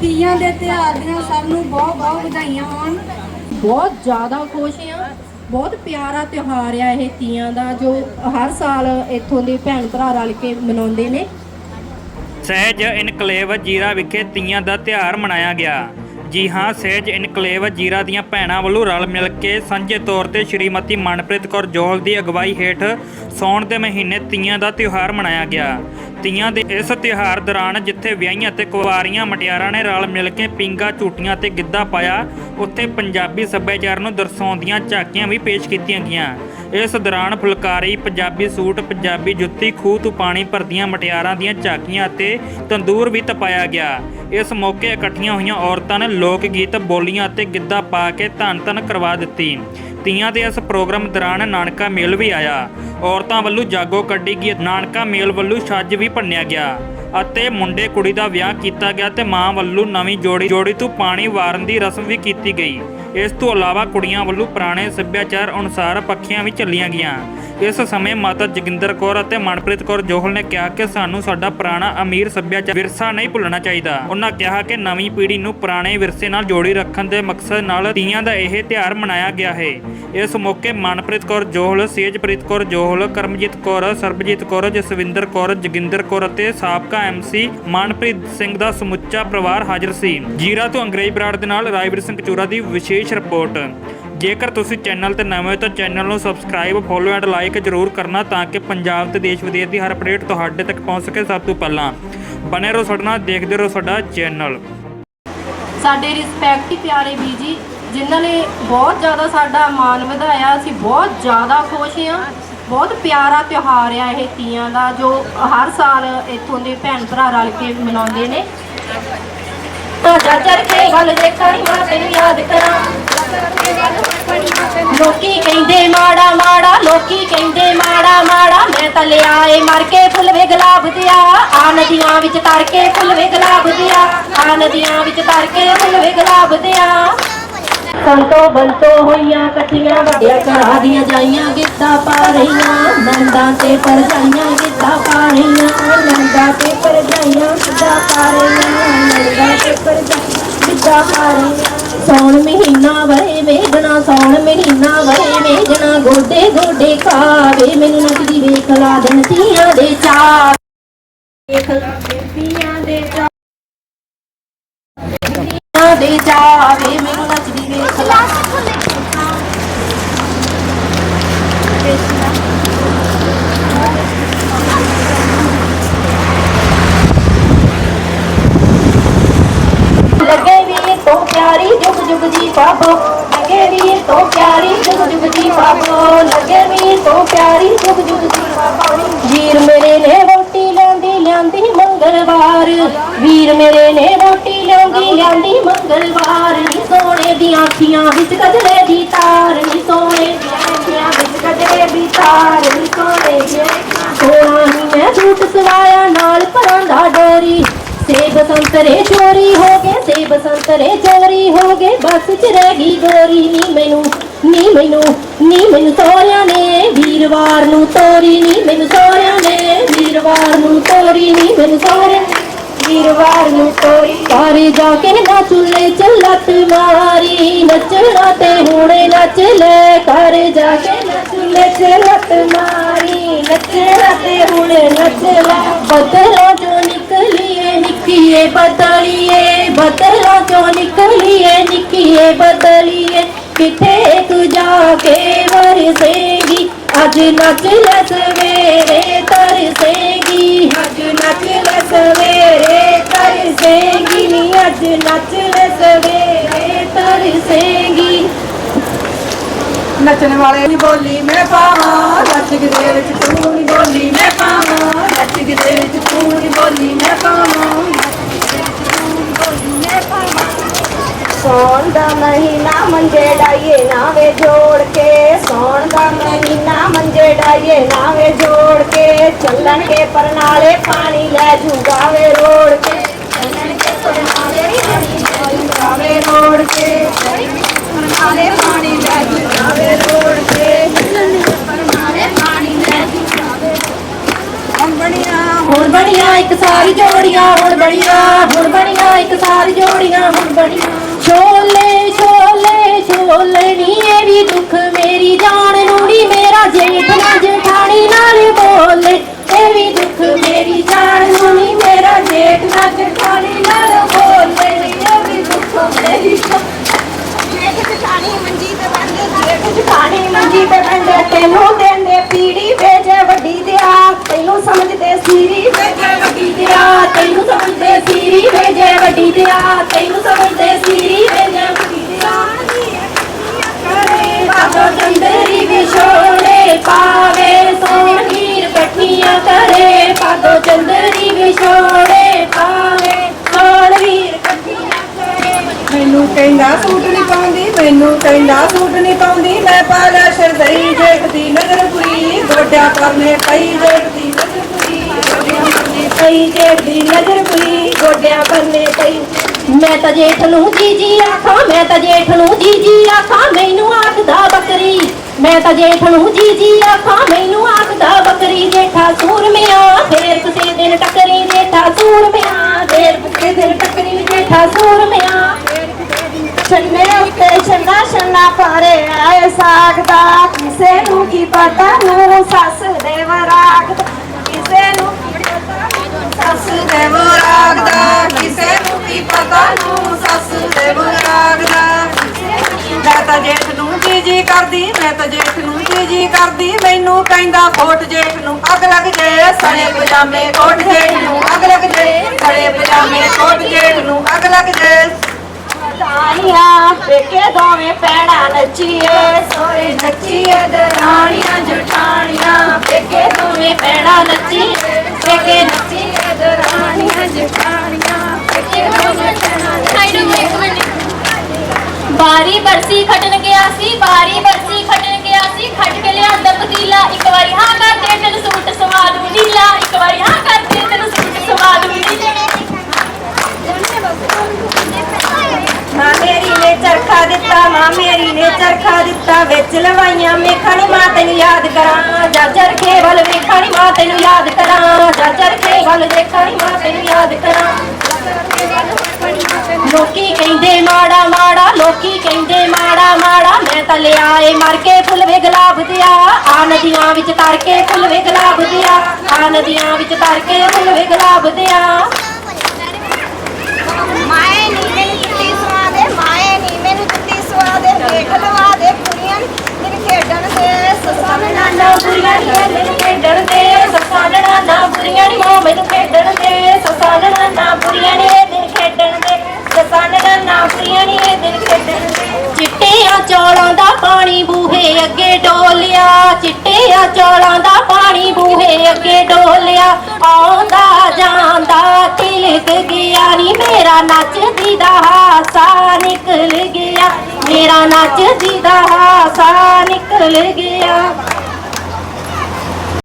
ਤੀਆਂ ਦੇ ਤਿਉਹਾਰ ਦੀਆਂ ਸਭ ਨੂੰ ਬਹੁਤ ਬਹੁਤ ਵਧਾਈਆਂ ਹੋਣ। ਬਹੁਤ ਜ਼ਿਆਦਾ ਖੁਸ਼ ਹਾਂ। ਬਹੁਤ ਪਿਆਰਾ ਤਿਉਹਾਰ ਆ ਇਹ ਤੀਆਂ ਦਾ ਜੋ ਹਰ ਸਾਲ ਇੱਥੋਂ ਦੇ ਭੈਣ ਭਰਾ ਰਲ ਕੇ ਮਨਾਉਂਦੇ ਨੇ। ਸਹਿਜ ਇਨਕਲੇਵ ਜੀਰਾ ਵਿਖੇ ਤੀਆਂ ਦਾ ਤਿਉਹਾਰ ਮਨਾਇਆ ਗਿਆ। ਜੀ ਹਾਂ ਸਹਿਜ ਇਨਕਲੇਵ ਜੀਰਾ ਦੀਆਂ ਭੈਣਾਂ ਵੱਲੋਂ ਰਲ ਮਿਲ ਕੇ ਸਾਂਝੇ ਤੌਰ ਤੇ ਸ਼੍ਰੀਮਤੀ ਮਨਪ੍ਰੀਤ ਕੌਰ ਜੋਹਲ ਦੀ ਅਗਵਾਈ ਹੇਠ ਸੌਣ ਦੇ ਮਹੀਨੇ ਤੀਆਂ ਦਾ ਤਿਉਹਾਰ ਮਨਾਇਆ ਗਿਆ। ਤੀਆਂ ਦੇ ਇਸ ਤਿਉਹਾਰ ਦੌਰਾਨ ਜਿੱਥੇ ਵਿਆਹੀਆਂ ਤੇ ਕੁਆਰੀਆਂ ਮਟਿਆਰਾਂ ਨੇ ਰਲ ਮਿਲ ਕੇ ਪਿੰਗਾ, ਝੂਟੀਆਂ ਤੇ ਗਿੱਧਾ ਪਾਇਆ, ਉੱਥੇ ਪੰਜਾਬੀ ਸੱਭਿਆਚਾਰ ਨੂੰ ਦਰਸਾਉਂਦੀਆਂ ਝਾਕੀਆਂ ਵੀ ਪੇਸ਼ ਕੀਤੀਆਂ ਗਈਆਂ। ਇਸ ਦੌਰਾਨ ਫੁਲਕਾਰੀ, ਪੰਜਾਬੀ ਸੂਟ, ਪੰਜਾਬੀ ਜੁੱਤੀ, ਖੂਹ ਤੋਂ ਪਾਣੀ ਭਰਦੀਆਂ ਮਟਿਆਰਾਂ ਦੀਆਂ ਝਾਕੀਆਂ ਅਤੇ ਤੰਦੂਰ ਵੀ ਤਪਾਇਆ ਗਿਆ। ਇਸ ਮੌਕੇ ਇਕੱਠੀਆਂ ਹੋਈਆਂ ਔਰਤਾਂ ਨੇ ਲੋਕ ਗੀਤ, ਬੋਲੀਆਂ ਅਤੇ ਗਿੱਧਾ ਪਾ ਕੇ ਧੰਨ ਧੰਨ ਕਰਵਾ ਦਿੱਤੀ। ਤੀਆਂ ਦੇ ਇਸ ਪ੍ਰੋਗਰਾਮ ਦੌਰਾਨ ਨਾਨਕਾ ਮੇਲ ਵੀ ਆਇਆ। ਔਰਤਾਂ ਵੱਲੋਂ ਜਾਗੋ ਕੱਢੀ ਗਈ ਨਾਨਕਾ ਮੇਲ ਵੱਲੋਂ ਛੱਜ ਵੀ ਭੰਨਿਆ ਗਿਆ ਅਤੇ ਮੁੰਡੇ ਕੁੜੀ ਦਾ ਵਿਆਹ ਕੀਤਾ ਗਿਆ ਤੇ ਮਾਂ ਵੱਲੋਂ ਨਵੀਂ ਜੋੜੀ ਜੋੜੀ ਤੋਂ ਪਾਣੀ ਵਾਰਨ ਦੀ ਰਸਮ ਵੀ ਕੀਤੀ ਗਈ। ਇਸ ਤੋਂ ਇਲਾਵਾ ਕੁੜੀਆਂ ਵੱਲੋਂ ਪੁਰਾਣੇ ਸੱਭਿਆਚਾਰ ਅਨੁਸਾਰ ਪੱਖੀਆਂ ਵੀ ਚੱਲੀਆਂ ਗਈਆਂ। ਇਸ ਸਮੇਂ ਮਾਤਾ ਜੋਗਿੰਦਰ ਕੌਰ ਅਤੇ ਮਨਪ੍ਰੀਤ ਕੌਰ ਜੋਹਲ ਨੇ ਕਿਹਾ ਕਿ ਸਾਨੂੰ ਸਾਡਾ ਪੁਰਾਣਾ ਅਮੀਰ ਸੱਭਿਆਚਾਰ ਵਿਰਸਾ ਨਹੀਂ ਭੁੱਲਣਾ ਚਾਹੀਦਾ। ਉਹਨਾਂ ਕਿਹਾ ਕਿ ਨਵੀਂ ਪੀੜ੍ਹੀ ਨੂੰ ਪੁਰਾਣੇ ਵਿਰਸੇ ਨਾਲ ਜੋੜੀ ਰੱਖਣ ਦੇ ਮਕਸਦ ਨਾਲ ਤੀਆਂ ਦਾ ਇਹ ਤਿਉਹਾਰ ਮਨਾਇਆ ਗਿਆ ਹੈ। ਇਸ ਮੌਕੇ ਮਨਪ੍ਰੀਤ ਕੌਰ ਜੋਹਲ, ਸੇਜਪ੍ਰੀਤ ਕੌਰ ਜੋਹਲ, ਕਰਮਜੀਤ ਕੌਰ, ਸਰਬਜੀਤ ਕੌਰ, ਜਸਵਿੰਦਰ ਕੌਰ, ਜੋਗਿੰਦਰ ਕੌਰ ਅਤੇ ਸਾਬਕਾ ਐਮਸੀ ਮਨਪ੍ਰੀਤ ਸਿੰਘ ਦਾ ਸਮੁੱਚਾ ਪਰਿਵਾਰ ਹਾਜ਼ਰ ਸੀ। ਜੀਰਾ ਤੋਂ ਅੰਗਰੇਜ਼ ਬਰਾੜ ਦੇ ਨਾਲ ਰਾਜਵੀਰ ਸਿੰਘ ਕਚੂਰਾ ਦੀ ਵਿਸ਼ੇਸ਼ ਰਿਪੋਰਟ ਜੇਕਰ ਤੁਸੀਂ ਚੈਨਲ ਤੇ ਨਵੇਂ ਹੋ ਤਾਂ ਚੈਨਲ ਨੂੰ ਸਬਸਕ੍ਰਾਈਬ ਫੋਲੋ ਐਂਡ ਲਾਈਕ ਜ਼ਰੂਰ ਕਰਨਾ ਤਾਂ ਕਿ ਪੰਜਾਬ ਤੇ ਦੇਸ਼ ਵਿਦੇਸ਼ ਦੀ ਹਰ ਅਪਡੇਟ ਤੁਹਾਡੇ ਤੱਕ ਪਹੁੰਚ ਸਕੇ ਸਭ ਤੋਂ ਪਹਿਲਾਂ। ਬਨੇ ਰਹੋ ਸਾਡੇ ਦੇਖਦੇ ਰਹੋ ਸਾਡਾ ਚੈਨਲ ਸਾਡੇ ਰਿਸਪੈਕਟ ਪਿਆਰੇ ਵੀ ਜੀ, ਜਿਨ੍ਹਾਂ ਨੇ ਬਹੁਤ ਜ਼ਿਆਦਾ ਸਾਡਾ ਮਾਣ ਵਧਾਇਆ, ਅਸੀਂ ਬਹੁਤ ਜ਼ਿਆਦਾ ਖੁਸ਼ ਹਾਂ। ਬਹੁਤ ਪਿਆਰਾ ਤਿਉਹਾਰ ਆ ਇਹ ਤੀਆਂ ਦਾ, ਜੋ ਹਰ ਸਾਲ ਇੱਥੋਂ ਦੇ ਭੈਣ ਭਰਾ ਰਲ ਕੇ ਮਨਾਉਂਦੇ ਨੇ। ਤੁਹਾਡਾ ਚੜ ਕੇ ਦੇਖਣੀ ਮਾਂ ਤੈਨੂੰ ਯਾਦ ਕਰਾਂ। ਲੋਕੀ ਕਹਿੰਦੇ, ਮਾੜਾ ਮਾੜਾ, ਲੋਕੀ ਕਹਿੰਦੇ, ਮਾੜਾ ਮਾੜਾ, ਮੈਂ ਤਾਂ ਲਿਆਏ ਮਰ ਕੇ ਫੁੱਲ ਵੇ ਗੁਲਾਬ ਦਿਆ। ਆ ਨਦੀਆਂ ਵਿੱਚ ਤਰ ਕੇ ਫੁੱਲ ਵੇ ਗੁਲਾਬ ਦਿਆ। ਆ ਨਦੀਆਂ ਵਿੱਚ ਤਰ ਕੇ ਫੁੱਲ ਵੇ ਗੁਲਾਬ ਦਿਆ। ਸੰਤੋ ਬੰਤੋ ਹੋਈਆਂ ਇਕੱਠੀਆਂ ਵੱਡਿਆ ਘਰਾਂ ਦੀਆਂ ਜਾਈਆਂ ਗਿੱਧਾ ਪਾ ਰਹੀਆਂ ਨੰਦਾਂ ਤੇ ਪਰਜਾਈਆਂ ਗਿੱਧਾ ਪਾ ਰਹੀਆਂ ਨੰਦਾਂ ਤੇ ਪਰਜਾਈਆਂ ਗਿੱਧਾ ਪਾ ਰਹੀਆਂ ਨੰਦਾਂ ਤੇ ਪਰਜਾਈਆਂ ਗਿੱਧਾ ਪਾ ਰਹੀਆਂ ਸੌਣ ਮਹੀਨਾ ਵਰੇ ਵੇਖਣਾ ਸੌਣ ਮਹੀਨਾ ਵਰੇ ਵੇਖਣਾ ਗੋਡੇ ਗੋਡੇ ਖਾਵੇ ਮੈਨੂੰ ਨੱਚਦੀ ਵੇਖ ਲਾ ਦਿਨ ਤੀਆਂ ਦੇ ਚਾਅ ਵੇਖ ਲਾ ਦਿਨ ਤੀਆਂ ਦੇ ਚਾਅ ਤੀਆਂ ਦੇ ਜਾਵੇ ਮੈਨੂੰ ਨੱਚਦੀ ਵੇਖ ਲਾ ਲੱਗੇ ਵੀ ਤੋਂ ਪਿਆਰੀ ਜੁਗ ਜੁਗ ਜੀ ਬਾਬੋ ਲੱਗੇ ਵੀ ਤੋਂ ਪਿਆਰੀ ਜੁਗ ਜੁਗ ਜੀ ਬਾਬੋ ਲੱਗੇ ਵੀ ਤੋਂ ਪਿਆਰੀ ਜੁਗ ਜੁਗ ਜੀ ਬਾਬੋ ਵੀਰ ਮੇਰੇ ਨੇ ਰੋਟੀ ਸੋਨੇ ਦੀਆਂ ਅੱਖੀਆਂ ਵਿੱਚ ਕਜਰੇ ਦੀ ਤਾਰ ਨੀ ਸੋਨੇ ਦੀਆਂ ਅੱਖੀਆਂ ਵਿੱਚ ਕਜਰੇ ਦੀ ਤਾਰ ਨੀ ਸੋਨੇ ਦੀਆਂ ਸੋਨਾ ਹੀ ਮੈਂ ਸੂਟ ਸਵਾਇਆ ਨਾਲ ਪਰਾਂ ਦਾ ਡੋਰੀ। ਸੇਬ ਸੰਤਰੇ ਚੋਰੀ ਹੋ ਗਏ ਸੇਬ ਸੰਤਰੇ ਚੋਰੀ ਹੋ ਗਏ, ਬਸ ਚ ਰਹਿ ਗਈ ਗੋਰੀ। ਨੀ ਮੈਨੂੰ ਨੀ ਮੈਨੂੰ ਨੀ ਮੈਨੂੰ ਸੋਹਰਿਆਂ ਨੇ ਵੀਰਵਾਰ ਨੂੰ ਤੋਰੀ। ਨੀ ਮੈਨੂੰ ਸੋਹਰਿਆਂ ਨੇ ਵੀਰਵਾਰ ਨੂੰ ਤੋਰੀ। ਨੀ ਮੈਨੂੰ ਸੋਹਰਿਆਂ ਨੇ ਵੀਰਵਾਰ ਨੂੰ ਤੋਰੀ ਘਰੇ ਜਾ ਕੇ ਨਾ ਚੁੱਲੇ ਚੱਲਤ ਮਾਰੀ ਨੱਚਣਾ ਤੇ ਹੁਣੇ ਨੱਚ ਲੈ ਘਰੇ ਜਾ ਕੇ ਨਾ ਚੁੱਲੇ ਚੱਲਤ ਮਾਰੀ ਨੱਚਣਾ ਤੇ ਹੁਣੇ ਨੱਚ ਲੈ ਬਦਲਾਂ ਚੋਂ ਨਿਕਲੀਏ ਨਿੱਕੀਏ ਬਦਲੀਏ ਬਦਲਾਂ ਚੋਂ ਨਿਕਲੀਏ ਨਿੱਕੀਏ ਬਦਲੀਏ ਕਿਥੇ ਤੂੰ ਜਾ ਕੇ ਤਰਸੇਗੀ ਨੀ ਅੱਜ ਨੱਚ ਲੈ ਸਵੇਰੇ ਤਰਸੇਗੀ ਨੱਚਣ ਵਾਲੇ ਦੀ ਬੋਲੀ ਮੈਂ ਪਾਵਾਂ ਨੱਚ ਕੇ ਦੇ ਵਿੱਚ ਤੂੰ ਦੀ ਬੋਲੀ ਮੈਂ ਪਾਵਾਂ ਨੱਚ ਕੇ ਦੇ ਵਿੱਚ ਤੂੰ ਦੀ ਬੋਲੀ ਮੈਂ ਪਾਵਾਂ ਸੌਣ ਦਾ ਮਹੀਨਾ ਮੰਜੇ ਡਾਈਏ ਨਾਵੇ ਜੋੜ ਕੇ ਸੌਣ ਦਾ ਮਹੀਨਾ ਮੰਜੇ ਡਾਈਏ ਨਾਵੇ ਜੋੜ ਕੇ ਚੱਲਣਗੇ ਪਰਨਾਲੇ ਪਾਣੀ ਲੈ ਜੋੜੀਆਂ ਹੁਣ ਬਣੀਆਂ ਹੁਣ ਬਣੀਆਂ, ਇੱਕ ਸਾਰ ਜੋੜੀਆਂ, ਹੁਣ ਬਣੀਆਂ। ਛੋਲੇ ਛੋਲੇ ਛੋਲੇ ਨੀ, ਇਹ ਵੀ ਦੁੱਖ। ਮੇਰੀ ਜਾਨ ਨੂੰ ਨੀ ਮੇਰਾ ਜੇਠ ਨਾ ਜਠਾਣੀ ਨਾਲ ਬੋਲੇ। ਇਹ ਵੀ ਦੁੱਖ। ਮੇਰੀ ਜਾਨ ਨੂੰ ਨੀ ਮੇਰਾ ਜੇਠ ਨਾ ਜਠਾਣੀ ਨਾਲ ਬੋਲੇ। ਇਹ ਵੀ ਦੁੱਖ। ਮੇਰੀ ਜਠਾਣੀ ਮੰਜੀ ਤੇ ਬੰਦੇ ਤੈਨੂੰ ਦਿੰਦੇ ਪੀੜੀ ਵੇਜੇ ਵੱਡੀ ਤੈਨੂੰ ਸਮਝਦੇ ਸੀਰੀ ਵੇਜੇ ਵੱਡੀ ਦਿਆ ਤੈਨੂੰ ਸਮਝਦੇ ਸੀਰੀ ਵੇਜੇ ਵੱਡੀ ਦਿਆ ਤੈਨੂੰ ਸਮਝਦੇ ਸੀਰੀ ਵੇਜੇ ਵੱਡੀ ਦਿਆ ਕਰੇ ਬਾਬਾ ਚੰਦਰੀ ਵਿਛੋੜੇ ਪਾਵੇ, ਸੋਹਣੀਰ ਪੱਠੀਆਂ ਕਰੇ। ਪਾਦੋ ਚੰਦਰੀ ਵਿਛੋੜੇ ਪਾਵੇ, ਸੋਹਣੀਰ ਕਹਿੰਦਾ ਸੂਟ ਨਹੀਂ ਪਾਉਂਦੀ, ਮੈਨੂੰ ਕਹਿੰਦਾ ਸੂਟ ਨਹੀਂ ਪਾਉਂਦੀ। ਮੈਂ ਪਾਲਾ ਸ਼ਰਦਈ ਦੇਖਦੀ ਨਜ਼ਰ ਕੁੜੀ ਗੋਡਿਆਂ ਕਰਨੇ ਪਈ ਦੇਖਦੀ ਨਜ਼ਰ ਕੁੜੀ ਗੋਡਿਆਂ ਕਰਨੇ ਪਈ ਜਿਹੜੀ ਨਜ਼ਰ ਪਈ ਗੋਡਿਆਂ ਪਰਨੇ ਪਈ। ਮੈਂ ਤਾਂ ਜੇਠ ਨੂੰ ਜੀ ਜੀ ਆਖਾਂ, ਮੈਂ ਤਾਂ ਜੇਠ ਨੂੰ ਜੀ ਜੀ ਆਖਾਂ, ਮੈਨੂੰ ਆਖਦਾ ਬੱਕਰੀ। ਮੈਂ ਤਾਂ ਜੇਠ ਨੂੰ ਜੀ ਜੀ ਆਖਾਂ, ਮੈਨੂੰ ਆਖਦਾ ਬੱਕਰੀ, ਜੇਠਾ ਸੂਰਮਿਆ ਫੇਰ ਕਿਸੇ ਦਿਨ ਟੱਕਰੀ, ਜੇਠਾ ਸੂਰਮਿਆ ਫੇਰ ਕਿਸੇ ਦਿਨ ਟੱਕਰੀ, ਜੇਠਾ ਸੂਰਮਿਆ ਛੰਨੇ ਉੱਤੇ ਛੰਨਾ ਛੰਨਾ ਪਾਰੇ, ਆਏ ਸਾਗ ਦਾ ਕਿਸੇ ਨੂੰ ਕੀ ਪਤਾ ਨੂੰ ਸੱਸ ਦੇ ਵਰਾਗ ਕਿਸੇ ਨੂੰ ਕੀ ਪਤਾ ਸੱਸ ਦੇ ਵਰਾਗ ਦਾ ਕਿਸੇ ਨੂੰ ਕੀ ਪਤਾ ਨੂੰ ਸੱਸ ਦੇ ਵਰਾਗ ਦਾ। ਮੈਂ ਤਾਂ ਜੇਠ ਨੂੰ ਜੀ ਜੀ ਕਰਦੀ, ਮੈਂ ਤਾਂ ਜੇਠ ਨੂੰ ਜੀ ਜੀ ਕਰਦੀ, ਮੈਨੂੰ ਕਹਿੰਦਾ ਕੋਟ ਜੇਠ ਨੂੰ ਅੱਗ ਲੱਗ ਜੇ ਸਣੇ ਪਜਾਮੇ ਕੋਟ ਜੇਠ ਨੂੰ ਅੱਗ ਲੱਗ ਜੇ ਸਣੇ ਪਜਾਮੇ ਕੋਟ ਜੇਠ ਨੂੰ ਅੱਗ ਲੱਗ ਜੇ। ਰਾਣੀਆਂ ਪੇਕੇ ਦੋਵੇਂ ਪੈਣਾ ਨੱਚੀਏ। ਸੋਰੇ ਨੱਚੀਏ ਦਰਾਣੀਆਂ ਜਠਾਣੀਆਂ ਪੇਕੇ ਦੋਵੇਂ ਪੈਣਾ ਨੱਚੀਏ। ਪੇਕੇ ਨੱਚੀਏ ਦਰਾਣੀਆਂ ਜਠਾਣੀਆਂ ਪੇਕੇ ਦੋਵੇਂ ਪੈਣਾ ਨੱਚੀਏ। ਬਾਰੀ ਬਰਸੀ ਖਟਣ ਗਿਆ ਸੀ ਬਾਰੀ ਬਰਸੀ ਖਟਣ ਗਿਆ ਸੀ ਖਟ ਕੇ ਲਿਆਂਦਾ ਪਤੀਲਾ ਇੱਕ ਵਾਰੀ ਮਾਂ ਮੇਰੀ ਨੇ ਚਰਖਾ ਦਿੱਤਾ, ਵਿੱਚ ਲਵਾਈਆਂ ਮੇਖਣੀ ਮਾਂ ਤੈਨੂੰ ਯਾਦ ਕਰਾਂ। ਜਾ ਚਰਖੇ ਵੱਲ ਮਾਂ ਤੈਨੂੰ ਯਾਦ ਕਰਾਂ। ਜਾ ਚਰਖੇ ਵੱਲ ਮਾਂ ਤੈਨੂੰ ਯਾਦ ਕਰਾਂ। ਲੋਕੀ ਕਹਿੰਦੇ, ਮਾੜਾ ਮਾੜਾ, ਲੋਕੀ ਕਹਿੰਦੇ, ਮਾੜਾ ਮਾੜਾ, ਮੈਂ ਤਾਂ ਲਿਆਏ ਮਰ ਕੇ ਫੁੱਲ ਵੇ ਗੁਲਾਬ ਦਿਆ। ਆ ਨਦੀਆਂ ਵਿੱਚ ਤਰ ਕੇ ਫੁੱਲ ਵੇ ਗੁਲਾਬ ਦਿਆ। ਆ ਨਦੀਆਂ ਵਿੱਚ ਤਰ ਕੇ ਫੁੱਲ ਵੇ ਗੁਲਾਬ ਦਿਆ ਮਾਏ ਨੀ ਮੈਨੂੰ ਜੁੱਤੀ ਸਵਾ ਦੇ ਮਾਏ ਨੀ ਮੈਨੂੰ ਜੁੱਤੀ ਸਵਾ ਲਵਾ ਦੇ ਕੁੜੀਆਂ ਦਿਨ ਖੇਡਣ ਦੇ ਸੱਸਾਂ ਦੇ ਨਾਲ ਬੁਰੀਆਂ ਨੀ ਮੈਨੂੰ ਖੇਡਣ ਦੇ ਸੱਸਾਂ ਲੜਾਂ ਨਾ ਬੁਰੀਆਂ ਨੀ ਮੋ ਮੈਨੂੰ ਖੇਡਣ ਦੇ ਸੱਸਾਂ ਲੜਾਂ ਨਾ ਬੁਰੀਆਂ ਨੀ, ਇਹ ਦਿਨ ਖੇਡਣ ਦੇ ਸੱਸਾਂ ਲੜਾਂ ਨਾ ਬੁਰੀਆਂ ਨੀ, ਇਹ ਦਿਨ ਖੇਡਣ ਦੇ। ਚਿੱਟਿਆਂ ਚੌਲਾਂ ਦਾ ਪਾਣੀ ਬੂਹੇ ਅੱਗੇ ਡੋਲਿਆ, ਚਿੱਟਿਆਂ ਚੌਲਾਂ ਦਾ ਪਾਣੀ ਬੂਹੇ ਅੱਗੇ ਡੋਲਿਆ। ਆਉਂਦਾ ਜਾਂਦਾ, ਤਿਲਕ ਗਿਆ ਨੀ, ਮੇਰਾ ਨੱਚਦੀ ਦਾ ਹਾਸਾ ਨਿਕਲ ਗਿਆ। ਮੇਰਾ ਨੱਚਦੀ ਦਾ ਹਾਸਾ ਨਿਕਲ ਗਿਆ।